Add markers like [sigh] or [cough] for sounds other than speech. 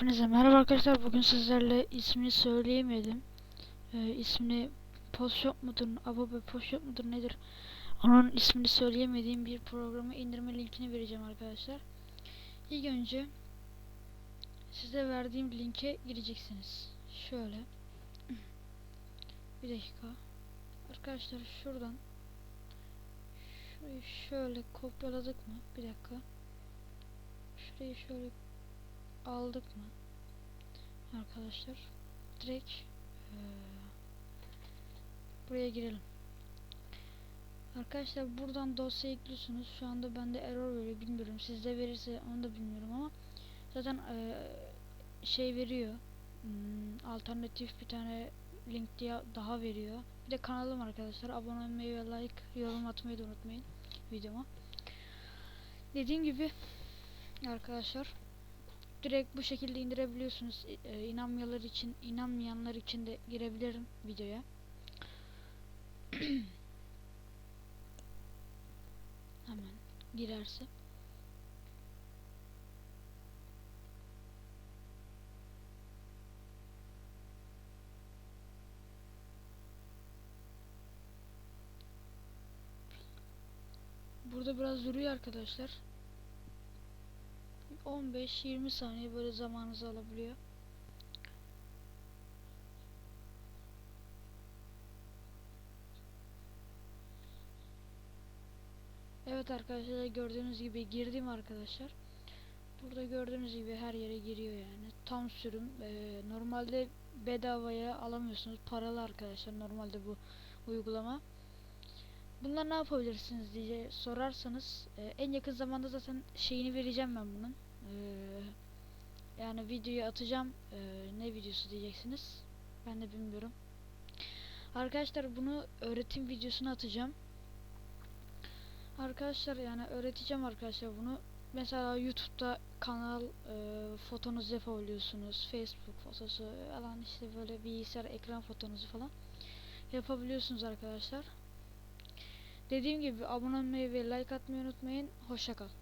Hepinize merhaba arkadaşlar. Bugün sizlerle ismini söyleyemedim. Ee, ismini Postshop mudur, Adobe Postshop mudur nedir? Onun ismini söyleyemediğim bir programı indirme linkini vereceğim arkadaşlar. İlk önce size verdiğim linke gireceksiniz. Şöyle. Bir dakika. Arkadaşlar şuradan şurayı şöyle kopyaladık mı? Bir dakika. Şurayı şöyle aldık mı? Arkadaşlar direkt eee, buraya girelim. Arkadaşlar buradan dosya ekliyorsunuz şu anda bende error veriyor. Bilmiyorum sizde verirse onu da bilmiyorum ama zaten eee, şey veriyor. Hmm, alternatif bir tane link diye daha veriyor. Bir de kanalım arkadaşlar. Abone olmayı ve like yorum atmayı da unutmayın videoma. Dediğim gibi arkadaşlar direkt bu şekilde indirebiliyorsunuz. E, inanmayanlar için, inanmayanlar için de girebilirim videoya. [clears throat] Hemen girerse. Burada biraz duruyor arkadaşlar. 15-20 saniye böyle zamanınızı alabiliyor. Evet arkadaşlar gördüğünüz gibi girdim arkadaşlar. Burada gördüğünüz gibi her yere giriyor yani. Tam sürüm. Ee, normalde bedavaya alamıyorsunuz. Paralı arkadaşlar normalde bu uygulama. Bunlar ne yapabilirsiniz diye sorarsanız e, en yakın zamanda zaten şeyini vereceğim ben bunun. Ee, yani videoyu atacağım. Ee, ne videosu diyeceksiniz. Ben de bilmiyorum. Arkadaşlar bunu öğretim videosunu atacağım. Arkadaşlar yani öğreteceğim arkadaşlar bunu. Mesela YouTube'da kanal e, fotonuzu yapabiliyorsunuz. Facebook fotosu falan işte böyle bilgisayar ekran fotonuzu falan yapabiliyorsunuz arkadaşlar. Dediğim gibi abone olmayı ve like atmayı unutmayın. Hoşça kal.